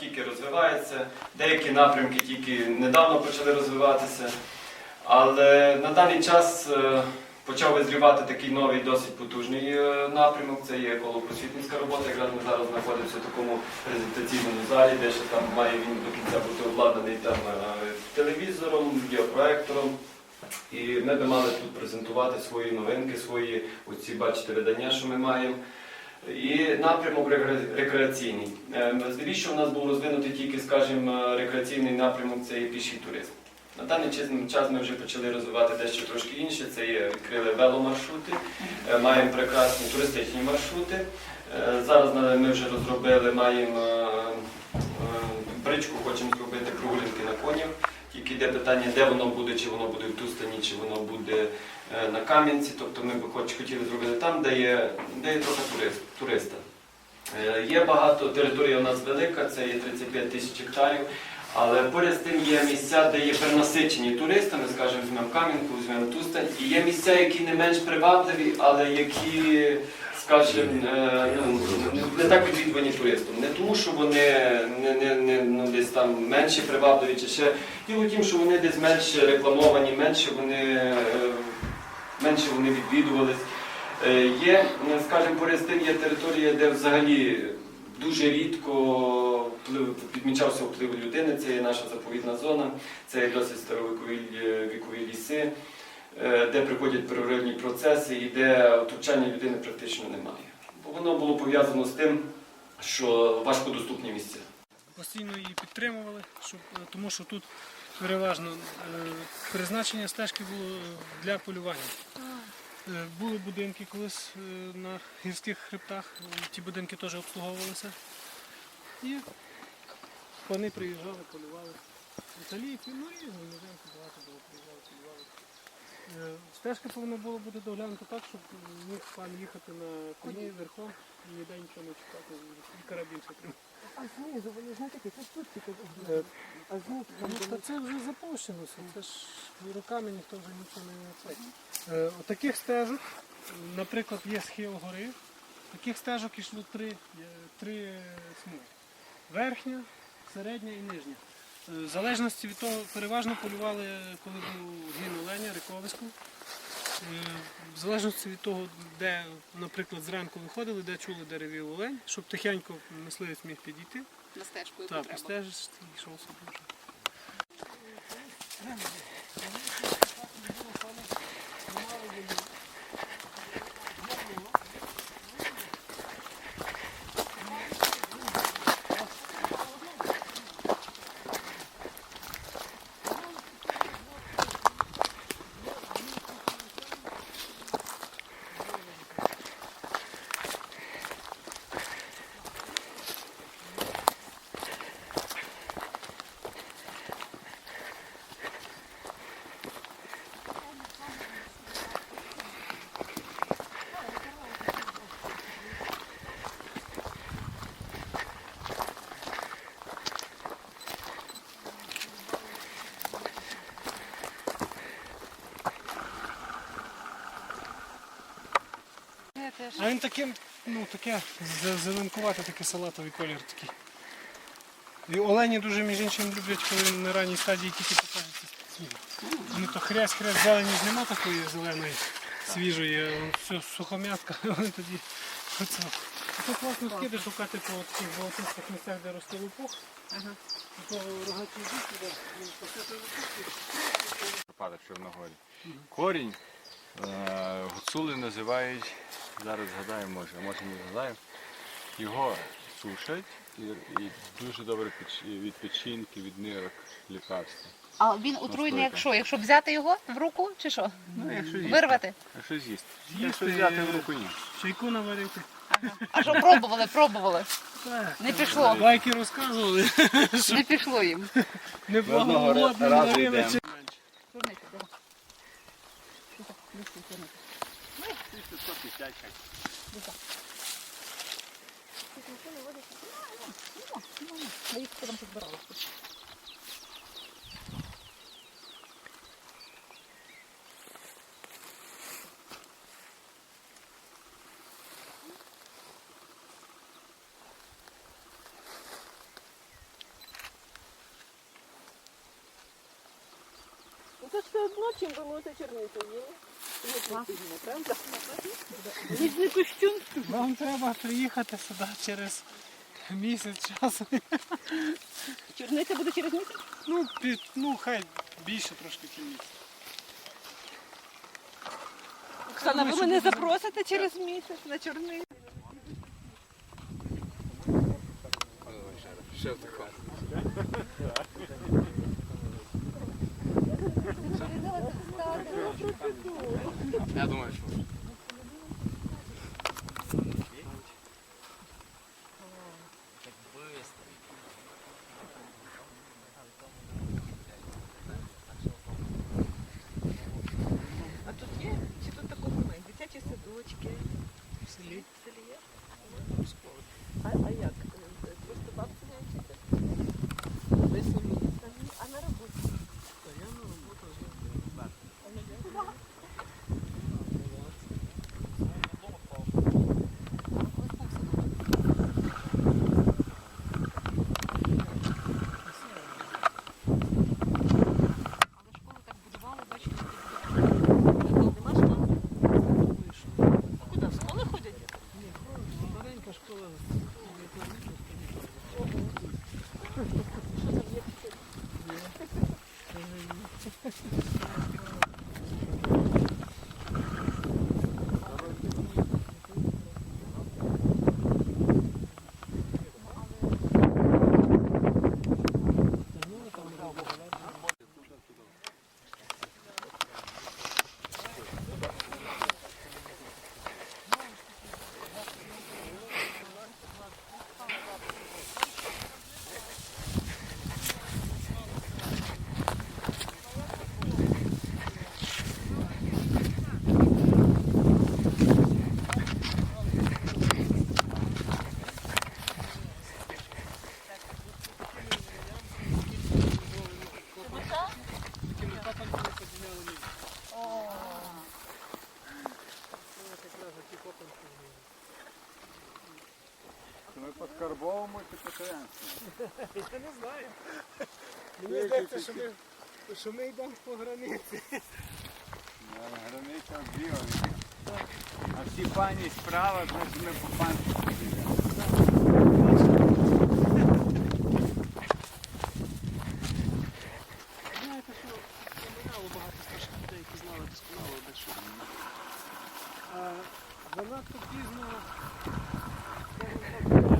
тільки розвивається, деякі напрямки тільки недавно почали розвиватися. Але на даний час е, почав визрівати такий новий досить потужний е, напрямок. Це є еколопросвітницька робота. Якраз ми зараз знаходимося в такому презентаційному залі, де ще там має він до кінця бути обладнаний там е, телевізором, відеопроектором. І ми би мали тут презентувати свої новинки, свої оці, бачите, видання, що ми маємо. І напрямок рекреаційний. Е, Здебільшого у нас був розвинутий тільки, скажімо, рекреаційний напрямок це піший туризм. На даний час- ми вже почали розвивати дещо трошки інше. Це є відкрили веломаршрути, е, маємо прекрасні туристичні маршрути. Е, Зараз ми вже розробили, маємо е, бричку, хочемо зробити. Тільки йде питання, де воно буде, чи воно буде в Тустані, чи воно буде е, на Кам'янці. Тобто ми б хоч хотіли зробити там, де є, де є трохи турист, туриста. Е, Є багато, територія у нас велика, це є 35 тисяч гектарів. Але поряд з тим є місця, де є перенасичені туристами, скажімо, візьмемо Кам'янку, візьмемо Тустань. І є місця, які не менш привабливі, але які, скажімо, е, ну, не- так відвідувані туристом. Не тому, що вони не, не, не, ну, десь там менше привабливі, чи ще діло в що вони десь менше рекламовані, менше вони, е, менше вони відвідувались. Е, Є, скажімо, поряд з тим є територія, де взагалі дуже рідко вплив, підмічався вплив людини. Це є наша заповідна зона, це є досить старовікові е, вікові ліси, е, де приходять природні процеси і де втручання людини практично немає. Бо воно було пов'язано з тим, що важкодоступні місця. Постійно її підтримували, щоб, е, тому що тут переважно е, призначення стежки було для полювання. Е, Були будинки колись е, на гірських хребтах, ті будинки теж обслуговувалися. І вони приїжджали, полювали. Італійці, ну і іноземці багато було приїжджали, полювали. Е, Стежка повинна було бути доглянута так, щоб міг пан їхати на коні верхом, ніде нічого не чекати, і карабін ще тримати. А знизу, вони знаєте, такі, це тут тільки. Е, А знизу Ну, та це вже запущенося, це ж руками ніхто вже нічого не цей. Е, Таких стежок, наприклад, є схил гори, таких стежок йшло три, е, три смуги. Верхня, середня і нижня. Е, В залежності від того, переважно полювали, коли був гін оленя, риковиську. Е, В залежності від того, де, наприклад, зранку виходили, де чули, де ревів олень, щоб тихенько мисливець міг підійти. на стежку, Так, треба. постежиш і йшов собі А він таким, ну таке зе- зеленкувате, такий салатовий колір такий. І олені дуже між іншим люблять, коли на ранній стадії тільки покажеться цвіт. Вони то хрясь-хрясь зелені ж нема такої зеленої, свіжої, все сухом'ятка, вони тоді оце. Це класно скиди шукати по таких золотистих місцях, де росте лопух. Ага. Рогаті дітки, де ну, посити лопух. Падав що на горі. Корінь е, гуцули називають, зараз згадаю, може, а може не згадаю. Його сушать і, і дуже добре печ- від печінки, від нирок, лікарства. А він отруйний, Настойка. якщо? Якщо взяти його в руку чи що? Ну, якщо з'їсти. Вирвати? Якщо з'їсти. З'їсти, Якщо взяти в руку ні. Чайку наварити. А що пробували, пробували? Так. Не пішло. Лайки розказували. Не пішло їм. Не одного благогодно разу наварили. йдемо. чи- Чорниця, давай. Ми їх потім позбирали. Це ж все одно, чим ви можете черницю їли. правда? Ви ж не костюм. Вам треба приїхати сюди через місяць часу. Черниця буде через місяць? Ну, під, ну хай більше трошки місяць. Оксана, ви мене запросите через місяць на чорницю? Я думаю, що. А карбовому чи Петрянському? Я не знаю. Мені здається, що ми, що ми йдемо по границі. Границя в білий. А всі пані справа, значить ми по панці. Знаєте, що поминало багато старших людей, які знали досконало дещо. Е, пізно.